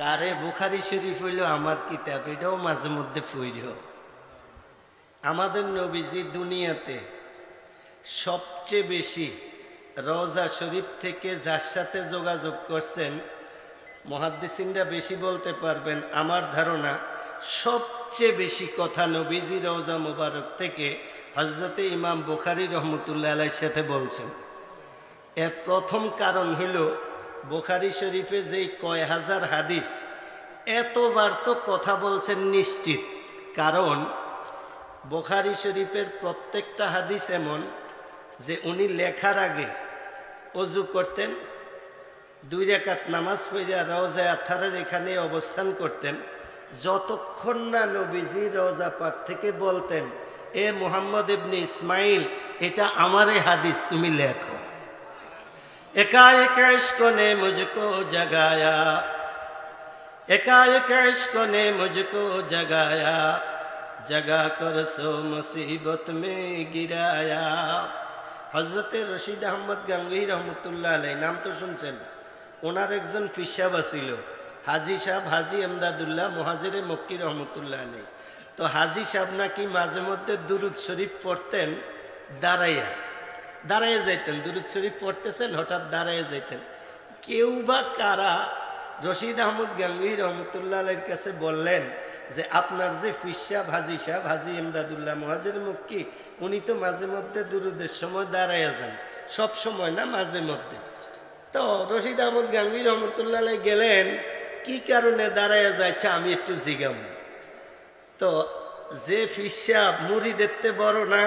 কারে বুখারি শরীফ হইল, আমার কিতাব এটাও মাঝে মধ্যে পড়ল আমাদের নবীজি দুনিয়াতে সবচেয়ে বেশি রওজা শরীফ থেকে যার সাথে যোগাযোগ করছেন, মহাদ্দিসিনরা বেশি বলতে পারবেন, আমার ধারণা সবচেয়ে বেশি কথা নবীজি রওজা মুবারক থেকে হজরতে ইমাম বুখারি রহমতুল্লাহ আলাইর সাথে বলছেন। এর প্রথম কারণ হইল বুখারি শরীফে যেই কয় হাজার হাদিস, এতবার তো কথা বলছেন নিশ্চিত। কারণ বুখারি শরীফের প্রত্যেকটা হাদিস এমন যে উনি লেখার আগে অজু করতেন, দুই রেখাত নামাজ পড়িয়া রওজা আথারের এখানে অবস্থান করতেন। যতক্ষণ না নবীজি রওজা পাক থেকে বলতেন, এ মোহাম্মদ ইবনে ইসমাইল, এটা আমারে হাদিস, তুমি লেখো। एकाएक इश्क ने मुझको जगाया एकाएक इश्क ने मुझको जगाया जगा कर सो मुसीबत में गिराया হজরতে রশিদ আহমদ গাঙ্গুহি রহমতুল্লাহ আলাই নাম তো শুনছেন ওনার একজন ফিসাব আছিল হাজি সাহেব হাজি এমদাদুল্লাহ মহাজেরে মক্কি রহমতুল্লাহ আলাই তো হাজি সাহেব নাকি মাঝে মধ্যে দুরুদ শরীফ পড়তেন দাঁড়াইয়া দাঁড়াইয়া যাইতেন, দুরুদ শরীফ পড়তেছেন, হঠাৎ দাঁড়াইয়া যাইতেন। কেউ বা কারা রশিদ আহমদ গাঙ্গুহি রহমতুল্লাহ কাছে বললেন যে, আপনার যে ফিসা ভাজি সাহেব হাজি ইমদাদুল্লাহ মহাজের মুক্কি, উনি তো মাঝে মধ্যে দুরুদের সময় দাঁড়াইয়া যান, সব সময় না মাঝে মধ্যে? তো রশিদ আহমদ গাঙ্গুহি রহমতুল্লাহ গেলেন, কি কারণে দাঁড়াইয়া যাচ্ছে আমি একটু জিগাম তো যে ফিসা মুড়ি দেখতে বড় না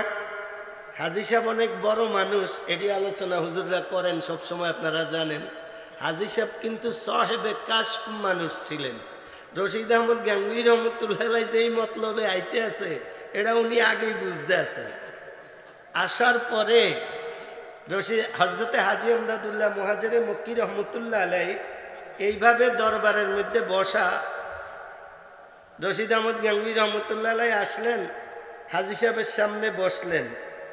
হাজি সাহেব অনেক বড় মানুষ, এটি আলোচনা হুজুররা করেন সব সময় আপনারা জানেন। হাজি সাহেব কিন্তু সাহেবে কাশ মানুষ ছিলেন। রশিদ আহমদ গাঙ্গুই রহমতুল্লাহ যেই মতলবে আইতে আছে, এটা উনি আগেই বুঝতে আছেন। আসার পরে রশিদ হজরতে হাজি আমদাদুল্লাহ মহাজেরে মক্কি রহমতুল্লাহ আলাই এইভাবে দরবারের মধ্যে বসা রশিদ আহমদ গাঙ্গুই রহমতুল্লাহ আলাই আসলেন, হাজি সাহেবের সামনে বসলেন।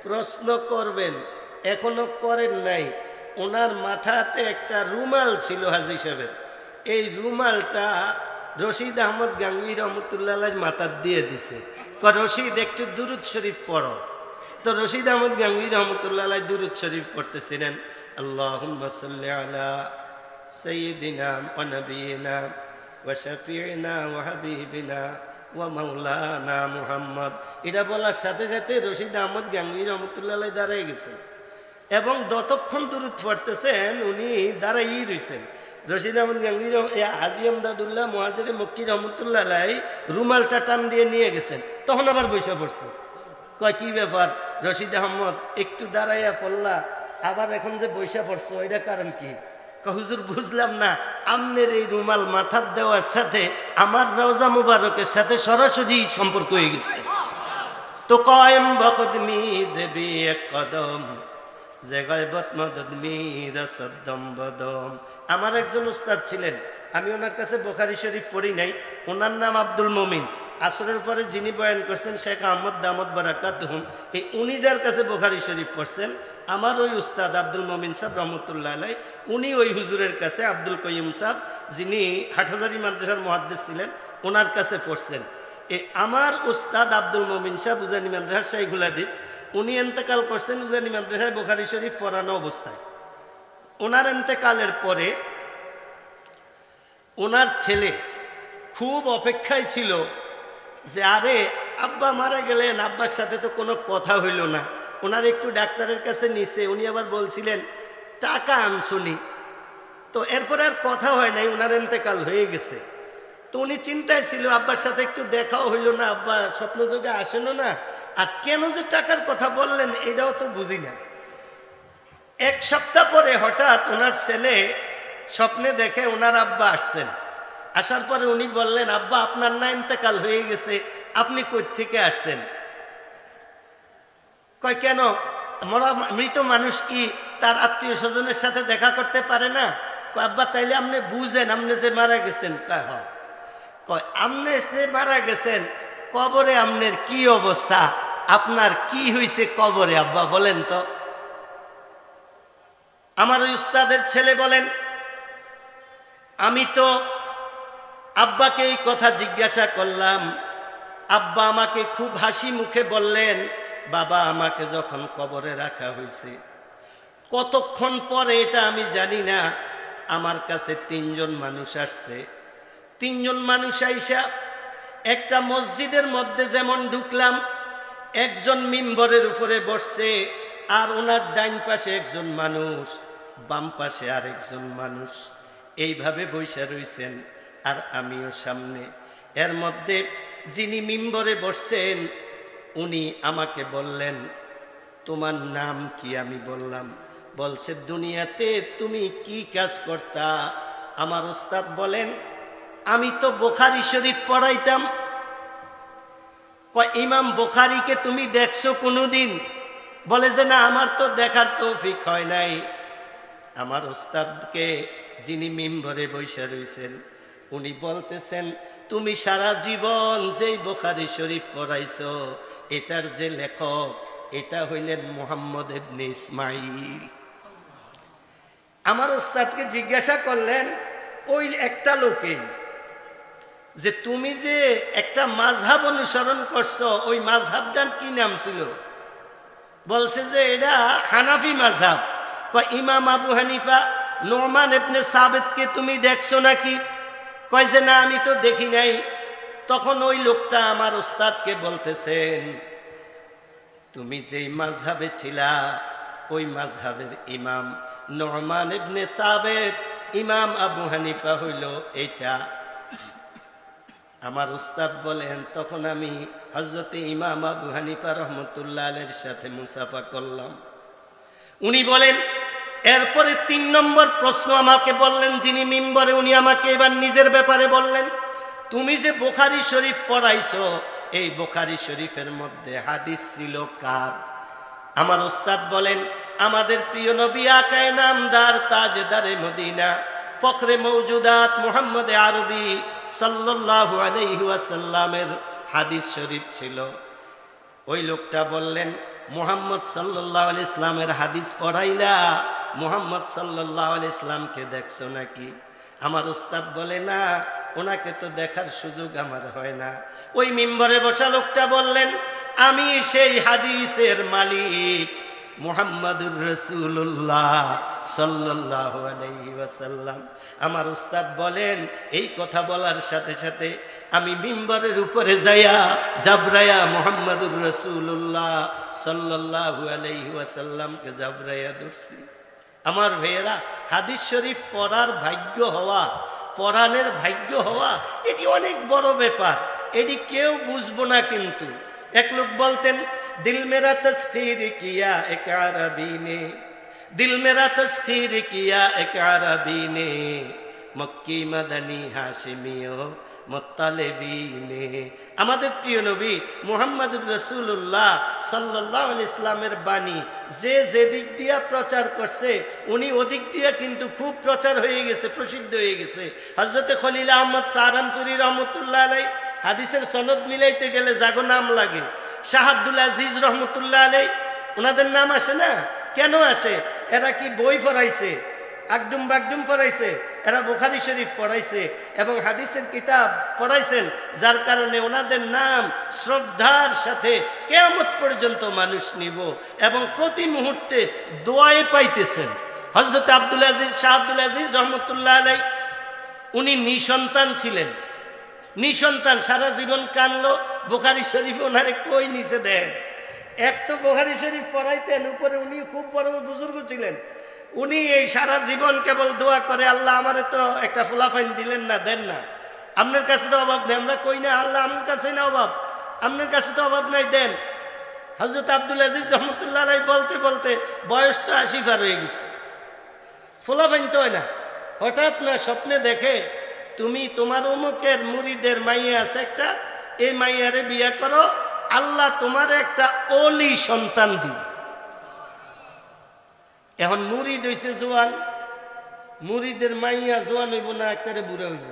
প্রশ্ন করবেন, এখনও করেন নাই। ওনার মাথাতে একটা রুমাল ছিল হাজি সাহেবের। এই রুমালটা রশিদ আহমদ গাঙ্গি রহমতুল্লাহ মাথার দিয়ে দিছে। রশিদ, একটু দুরুদ শরীফ পড়ো। তো রশিদ আহমদ গাঙ্গি রহমতুল্লাহ দুরুদ শরীফ পড়তেছিলেন। আল্লাহ আলা সঈদিনা ওনবীনা ওশফিনা ওহাবিবিনা ও মৌলানা মুহাম্মদ। এটা বলার সাথে সাথে রশিদ আহমদ গাঙ্গি রহমতুল্লাহ দাঁড়াই গেছেন এবং যতক্ষণ দূরত পড়তেছেন উনি দাঁড়াই রয়েছেন রশিদ আহমদ গাঙ্গি হাজি আমদাদুল্লাহ মহাজের মক্কি রহমতুল্লাহ রুমালটা টান দিয়ে নিয়ে গেছেন। তখন আবার বৈশা পড়ছে। কয়, কি ব্যাপার? রশিদ আহমদ, একটু দাঁড়াইয়া পড়লা। আবার এখন যে বৈশা পড়ছো এটা কারণ কি? হুজুর, বুঝলাম না, আমনের এই রুমাল মাথার দেওয়ার সাথে আমার রওজা মুবারকের সাথে সরাসরি সম্পর্ক হয়ে গেছে। তো কয়েম বকদমি যে এক কদম, যে গয়বত মদদমি রসদ্দম বদম। আমার একজন উস্তাদ ছিলেন, আমি ওনার কাছে বোখারি শরীফ পড়ি নাই, ওনার নাম আব্দুল মমিন। আসরের পরে যিনি বয়ান করছেন শেখ আহমদ দামদ বারাকাত এই উনি যার কাছে বোখারি শরীফ পড়ছেন, আমার ওই উস্তাদ আব্দুল মমিন সাহেব রহমতুল্লাহ আলাই উনি ওই হুজুরের কাছে আব্দুল কয়ুম সাহেব, যিনি হাটহাজারি মাদ্রাসার মহাদ্দেশ ছিলেন, ওনার কাছে পড়ছেন। এ আমার উস্তাদ আব্দুল মমিন সাহেব উজানি মাদ্রাসার শাহিগুল উনি এন্তেকাল করছেন উজানি মাদ্রাসায় বোখারি শরীফ পড়ানো অবস্থায়। ওনার এন্তেকালের পরে ওনার ছেলে খুব অপেক্ষায় ছিল যে, আরে, আব্বা মারা গেলেন, আব্বার সাথে তো কোনো কথা হইল না। ওনার একটু ডাক্তারের কাছে নিছে, উনি আবার বলছিলেন, টাকা আনছুনি। তো এরপরে আর কথা হয় নাই ওনার এতেকাল হয়ে গেছে। তো উনি চিন্তায় ছিল, আব্বার সাথে একটু দেখাও হইল না, আব্বা স্বপ্নযোগে আসেনও না। আর কেন যে টাকার কথা বললেন, এটাও তো বুঝি না। এক সপ্তাহ পরে হঠাৎ ওনার ছেলে স্বপ্নে দেখে ওনার আব্বা আসছেন। আসার পরে উনি বললেন, আব্বা, আপনার না ইন্তেকাল হয়ে গেছে, আপনি কই থেকে আসছেন? কয়, কেন? মরা মৃত মানুষ কি তার আত্মীয় স্বজনের সাথে দেখা করতে পারে না? কয়, আব্বা, তাইলে আপনি বুঝেন, আপনি যে মারা গেছেন। কয়, হ। কয়, আপনি যে মারা গেছেন, কবরে আপনার কি অবস্থা? আপনার কি হয়েছে কবরে, আব্বা, বলেন তো? আমার ওই উস্তাদের ছেলে বলেন, আমি তো আব্বাকে এই কথা জিজ্ঞাসা করলাম, আব্বা আমাকে খুব হাসি মুখে বললেন, বাবা, আমাকে যখন কবরে রাখা হয়েছে, কতক্ষণ পরে এটা আমি জানি না, আমার কাছে তিনজন মানুষ আসছে। তিনজন মানুষ আইসা একটা মসজিদের মধ্যে যেমন ঢুকলাম, একজন মিম্বরের উপরে বসছে, আর ওনার ডাইন পাশে একজন মানুষ, বাম পাশে আর একজন মানুষ, এইভাবে বৈশা রইছেন। আর আমিও সামনে। এর মধ্যে যিনি মিম্বরে বসছেন, উনি আমাকে বললেন, তোমার নাম কি? আমি বললাম, বলছে, দুনিয়াতে তুমি কি কাজ করতা? আমার উস্তাদ বলেন, আমি তো বোখারি শরীফ পড়াইতাম। ইমাম বোখারিকে তুমি দেখছ কোনোদিন? বলে, যে না, আমার তো দেখার তৌফিক হয় নাই। আমার ওস্তাদকে যিনি মিম্বরে বৈশা রয়েছেন উনি বলতেছেন, তুমি সারা জীবন যেই বোখারি শরীফ পড়াইছ, এটার যে লেখক, এটা হইলেন মোহাম্মদ ইবনে ইসমাইল। আমার ওস্তাদকে জিজ্ঞাসা করলেন, ওই একটা লোকে যে তুমি যে একটা মাঝহাব অনুসরণ করছ, ওই মাঝহাবটার কি নাম ছিল? বলছে যে, এটা হানাফি মাঝহাব। ইমাম আবু হানিফা, নোমান এবনে সাবেদকে তুমি দেখছ নাকি? কয় যে, না, আমি তো দেখি নাই। তখন ওই লোকটা আমার উস্তাদকে বলতেছেন, তুমি যেই মাঝহাবে ছিলা, ওই মাঝহাবের ইমাম নরমান ইবনে সাবেদ ইমাম আবু হানিফা হইল এইটা। আমার উস্তাদ বলেন, তখন আমি হজরতে ইমাম আবু হানিফা রহমতুল্লাহ আলের সাথে মুসাফা করলাম। উনি বলেন এরপরে তিন নম্বর প্রশ্ন আমাকে বললেন, যিনি মিম্বরে, উনি আমাকে এবার নিজের ব্যাপারে বললেন, তুমি যে বোখারি শরীফ পড়াইছো, এই বোখারি শরীফের মধ্যে হাদিস ছিল কার? আমার ওস্তাদ বলেন, আমাদের প্রিয় নবী আকায় নামদার তাজদারে মদিনা, ফখরে মৌজুদাত মোহাম্মদ আরবি সাল্লাল্লাহু আলাইহি হাদিস শরীফ ছিল। ওই লোকটা বললেন, মোহাম্মদ সাল্লাহ আলি ইসলামের হাদিস পড়াইলা মোহাম্মদ সাল্লাহ আলি ইসলামকে দেখছ নাকি? আমার উস্তাদ বলে, না, ওনাকে তো দেখার সুযোগ আমার হয় না। ওই মিম্বরে বসা লোকটা বললেন, আমি সেই হাদিসের মালিক মোহাম্মদুর রসুল্লাহ সাল্লাহ আলাইহি ওয়াসাল্লাম। আমার উস্তাদ বলেন, এই কথা বলার সাথে সাথে আমি মিম্বরের উপরে যাইয়া জাবরায়া মোহাম্মদুর রসুল্লাহ সাল্লাহু আলাইহি ওয়াসাল্লামকে জাবরায়া ধরছি। আমার ভাইয়েরা, হাদিস শরীফ পড়ার ভাগ্য হওয়া, পড়ানের ভাগ্য হওয়া, এটি অনেক বড় ব্যাপার। এটি কেউ বুঝব না কিন্তু। এক লোক বলতেন, দিল মেরা তস্কির কিয়া এক নে দিল মেরা তস্কির কিয়া এক নে মক্কি মদনী হাশিমিও আমাদের প্রিয় নবী মুহাম্মদুর রসুল্লাহ সাল্লাহ ইসলামের বাণী, যে যেদিক দিয়া প্রচার করছে, উনি ওদিক দিয়া কিন্তু খুব প্রচার হয়ে গেছে, প্রসিদ্ধ হয়ে গেছে। হজরতে খলিল আহমদ সাহারানপুরি রহমতুল্লাহ আলাই, হাদিসের সনদ মিলাইতে গেলে জাগো নাম লাগে। শাহ আব্দুল আজিজ রহমতুল্লাহ আলাই ওনাদের নাম আসে না? কেন আসে? এরা কি বই পড়াইছে? আকডুম বাগডুম পড়াইছে? এরা বুখারি শরীফ পড়াইছে এবং হাদিসের কিতাব পড়াইছেন, যার কারণে ওনাদের নাম শ্রদ্ধার সাথে কেয়ামত পর্যন্ত মানুষ নিব এবং প্রতি মুহূর্তে দোয়ায় পাইতেছেন। হজরত আব্দুল আজিজ, শাহ আব্দুল আজিজ রহমতুল্লাহ আলাই উনি নিঃসন্তান ছিলেন। নিঃসন্তান, সারা জীবন কানলো, বোখারি শরীফ ওনারে কই নিচে দেন? এক তো বোখারি শরীফ পড়াইতেন, উপরে উনি খুব বড় বুজুর্গ ছিলেন। উনি এই সারা জীবন কেবল দোয়া করে, আল্লাহ আমারে তো একটা ফুলাফাইন দিলেন না, দেন না। আপনার কাছে তো অভাব নেই, আমরা কই না, আল্লাহ আমার কাছে না অভাব। আপনার কাছে তো অভাব নাই, দেন। হজরত আব্দুল আজিজ রহমতুল্লাহ বলতে বলতে বয়স তো আশি পার হয়ে গেছে। ফুলাফাইন তো হয় না। হঠাৎ না স্বপ্নে দেখে, তুমি তোমার অমুকের মুড়িদের মাইয়া আছে একটা, এই মাইয়ারে বিয়ে করো, আল্লাহ তোমার একটা অলি সন্তান দিবে। এখন মুরিদ হইছে জোয়ান। মুরিদের মাইয়া জোয়ান হইব না, একটারে বুড়া হইব।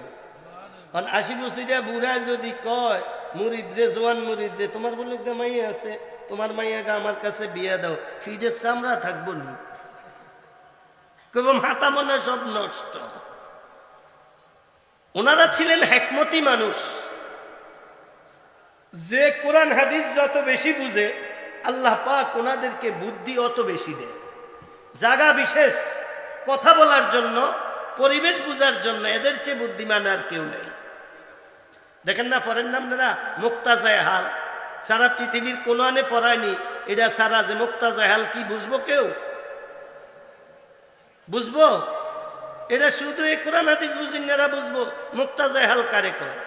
কারণ আশি বছরিয়া বুড়া যদি কয়, মুরিদ রে, জোয়ান মুরিদ রে, তোমার বলে মাইয়া আছে, তোমার মাইয়াকে আমার কাছে বিয়ে দাও ফিজের চামড়া থাকব নি। কেবল মনে সব নষ্ট। ওনারা ছিলেন হেকমতি মানুষ। যে কোরআন হাদিস যত বেশি বুঝে, আল্লাহ পাক ওনাদেরকে বুদ্ধি অত বেশি দেয়। জাগা বিশেষ। কথা বলার জন্য, পরিবেশ বুঝার জন্য এদের চেয়ে বুদ্ধিমান আর কেউ নেই। দেখেন না নাম না মুক্তাজায় হাল সারা পৃথিবীর কোনো আনে পড়ায়নি। এটা সারা যে মুক্তাজায় হাল কি বুঝব কেউ? বুঝব? এটা শুধু এই কোরআন হাদিস বুঝিনারা বুঝব মুক্তাজায় হাল কারে কয়?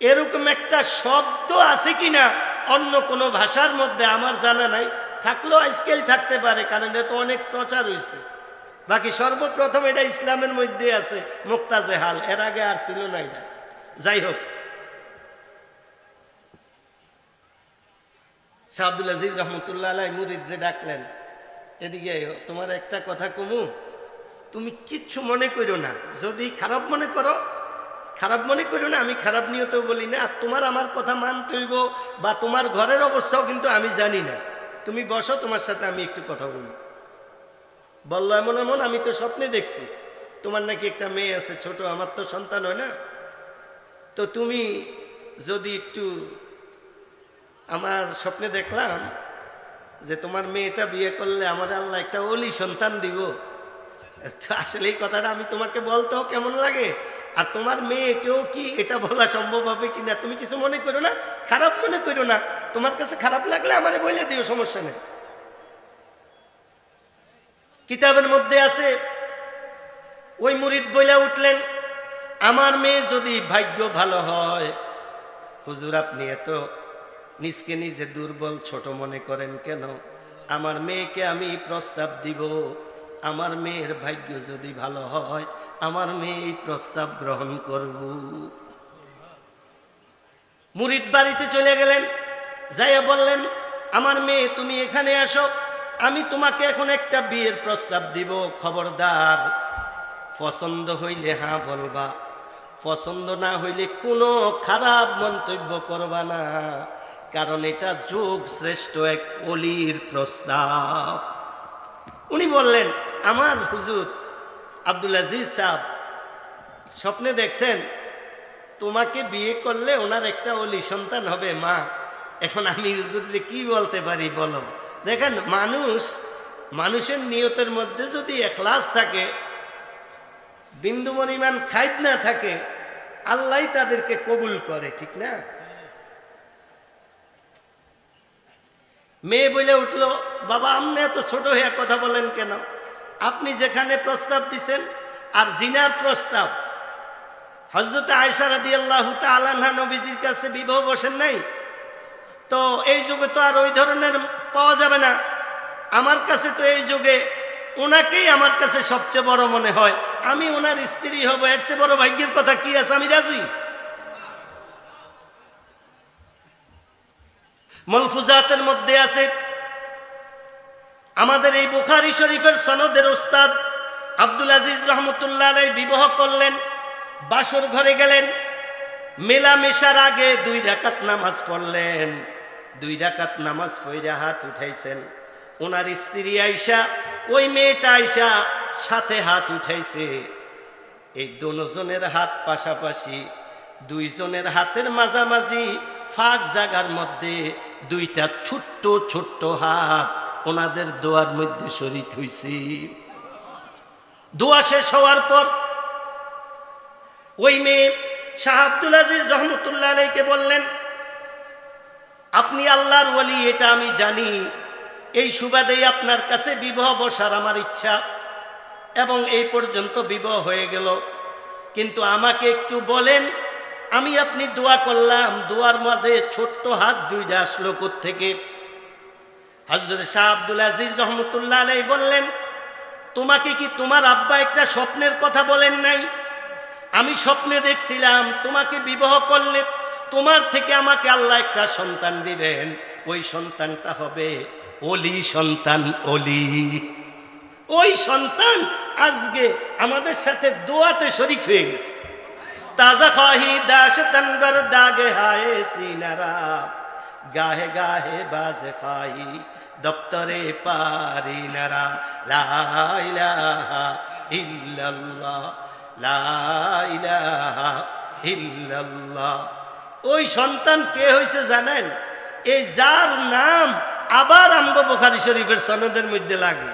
এরকম একটা শব্দ আছে কিনা, অন্য কোনো ভাষার মধ্যে আমার জানা নাই। থাকলেও আজকাল থাকতে পারে, কারণ এটা তো অনেক প্রচার হয়েছে বাকি সর্বপ্রথম এটা ইসলামের মধ্যে আছে, মুক্তাজে হাল। এর আগে আর ছিল না এটা। যাই হোক। শাহ আব্দুল আজিজ রহমতুল্লাহ আলাই মুরিদ যে ডাকলেন। এদিকে তোমার একটা কথা কমু? তুমি কিচ্ছু মনে করো না। যদি খারাপ মনে করো, খারাপ মনে করো না, আমি খারাপ নিয়তেও বলি না। তোমার আমার কথা মানতে হইব বা তোমার ঘরের অবস্থাও কিন্তু আমি জানি না। তুমি বসো, তোমার সাথে আমি একটু কথা বলি। বলল, এমন এমন, আমি তো স্বপ্নে দেখছি। তোমার নাকি একটা মেয়ে আছে, ছোট, আমার তো সন্তান হয় না। তো তুমি যদি একটু আমার স্বপ্নে দেখলাম যে তোমার মেয়েটা বিয়ে করলে আমার আল্লাহ একটা অলি সন্তান দিব আসলে এই কথাটা আমি তোমাকে বলতেও কেমন লাগে? আর তোমার মেয়েকেও কি এটা বলা সম্ভব হবে কিনা? তুমি কিছু মনে করো না? খারাপ মনে করো না। তোমার কাছে খারাপ লাগলে আমারে বলে দিও, সমস্যা নেই। কিতাবের মধ্যে আছে, ওই মুরিদ বইলা উঠলেন, আমার মেয়ে যদি ভাগ্য ভালো হয়, হুজুর আপনি এত নিজকে নিজে দুর্বল, ছোট মনে করেন কেন? আমার মেয়েকে আমি প্রস্তাব দিব। আমার মেয়ের ভাগ্য যদি ভালো হয়, আমার মেয়ে এই প্রস্তাব গ্রহণ করব। মুরিদ বাড়িতে চলে গেলেন, যাইয়া বললেন, আমার মেয়ে, তুমি এখানে আসো, আমি তোমাকে এখন একটা বিয়ের প্রস্তাব দিব, খবরদার। পছন্দ হইলে হ্যাঁ বলবা, পছন্দ না হইলে কোনো খারাপ মন্তব্য করবা না, কারণ এটা যোগ শ্রেষ্ঠ এক অলির প্রস্তাব। উনি বললেন আমার হুজুর আব্দুল আজিজ সাহ স্বপ্নে দেখছেন, তোমাকে বিয়ে করলে ওনার একটা অলি সন্তান হবে, মা। এখন আমি হুজুরকে কি বলতে পারি, বলো। দেখেন, মানুষ, মানুষের নিয়তের মধ্যে যদি এখলাস থাকে, বিন্দু পরিমাণ খাইত না থাকে, আল্লাহ তাদেরকে কবুল করে, ঠিক না? মেয়ে বলে উঠল, বাবা, আপনি এত ছোট হয়ে কথা বলেন কেন? আপনি যেখানে প্রস্তাব দিছেন, আর জিনার প্রস্তাব হজরত আয়সা রাদি আল্লাহ আলাহা নবীজির কাছে বিবাহ বসেন নাই? তো এই যুগে তো আর ওই ধরনের পাওয়া যাবে না। আমার কাছে তো এই যুগে ওনাকেই আমার কাছে সবচেয়ে বড় মনে হয়। আমি ওনার স্ত্রী হব, এর চেয়ে বড় ভাগ্যের কথা কি আছে? আমি রাজি? মলফুজাতের মধ্যে আছে আমাদের এই বুখারি শরীফের সনদের ওস্তাদ আব্দুল আজিজ রহমতুল্লাহ আলাই বিবাহ করলেন, বাসর ঘরে গেলেন, মেলামেশার আগে দুই রাকাত নামাজ পড়লেন। দুই রাকাত নামাজ পড়ে হাত উঠাইছেন। ওনার স্ত্রী আইসা ওই মেয়েটা আইসা সাথে হাত উঠাইছে। এই দুজনের হাত পাশাপাশি দুইজনের হাতের মাঝামাঝি ফাঁক জাগার মধ্যে দুইটা ছোট্ট ছোট্ট হাত ওনাদের দোয়ার মধ্যে শরিক হইছে। দোয়া শেষ হওয়ার পর ওই মেয়ে শাহ আব্দুল আজিজ রহমতুল্লাহ আলাইকে বললেন, আপনি আল্লাহর ওলি এটা আমি জানি। এই সুবাদেই আপনার কাছে বিবাহ বসার আমার ইচ্ছা এবং এই পর্যন্ত বিবাহ হয়ে গেল। কিন্তু আমাকে একটু বলেন, আমি আপনি দোয়া করলাম, দোয়ার মাঝে ছোট্ট হাত দুইটা আসলো থেকে হজরত শাহ আব্দুল আজিজ রহমতুল্লাহ আলাই বললেন, তোমাকে কি তোমার আব্বা একটা স্বপ্নের কথা বলেন নাই? আমি স্বপ্নে দেখছিলাম তোমাকে বিবাহ করলে তোমার থেকে আমাকে আল্লাহ একটা সন্তান দিবেন। ওই সন্তানটা হবে অলি সন্তান অলি ওই সন্তান আজকে আমাদের সাথে দোয়াতে শরিক হয়ে গেছে। তাজা খাহি দাস তনগর দাগে হায় সিনারা, গাহে গাহে বাজে খাই দপ্তরে পারি নারা, লা ইলাহা ইল্লাল্লাহ, লা ইলাহা ইল্লাল্লাহ। ওই সন্তান কে হয়েছে জানেন? এই যার নাম আবার আমগো বুখারী শরীফের সনদের মধ্যে লাগে।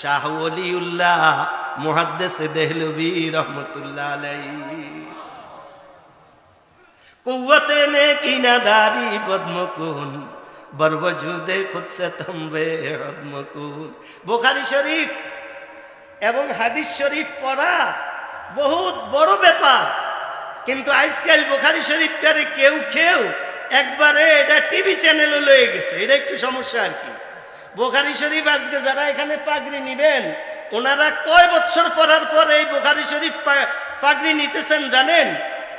শাহ ওলিউল্লাহ, মুহাদ্দিস দেহলভী রহমতুল্লাহ আলাইহি। কুয়াতে নে কিনা দারি বদমকুন বরবজুদে খুদ সে তম্বে হদমকুন বুখারী শরীফ এবং হাদিস শরীফ পড়া বহুত বড় ব্যাপার। কিন্তু আজকাল বুখারী শরীফটারে কেউ কেউ একবারে এটা টিভি চ্যানেলে লয়ে গেছে। এটা একটু সমস্যা আর কি। বোখারি শরীফ আজকে যারা এখানে পাগড়ি নিবেন, ওনারা কয় বছর পড়ার পর এই বোখারি শরীফ পাগড়ি নিতেছেন জানেন?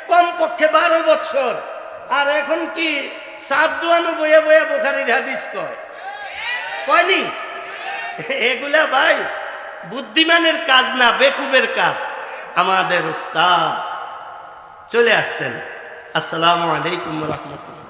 কমপক্ষে বারো বছর। আর এখন কি সাত দোয়ানো বইয়া বইয়া বোখারির হাদিস কয়। কয়নি? এগুলা ভাই, বুদ্ধিমানের কাজ না, বেকুবের কাজ। আমাদের উস্তাদ চলে আসছেন। আসসালামু আলাইকুম রহমতুল্লাহ।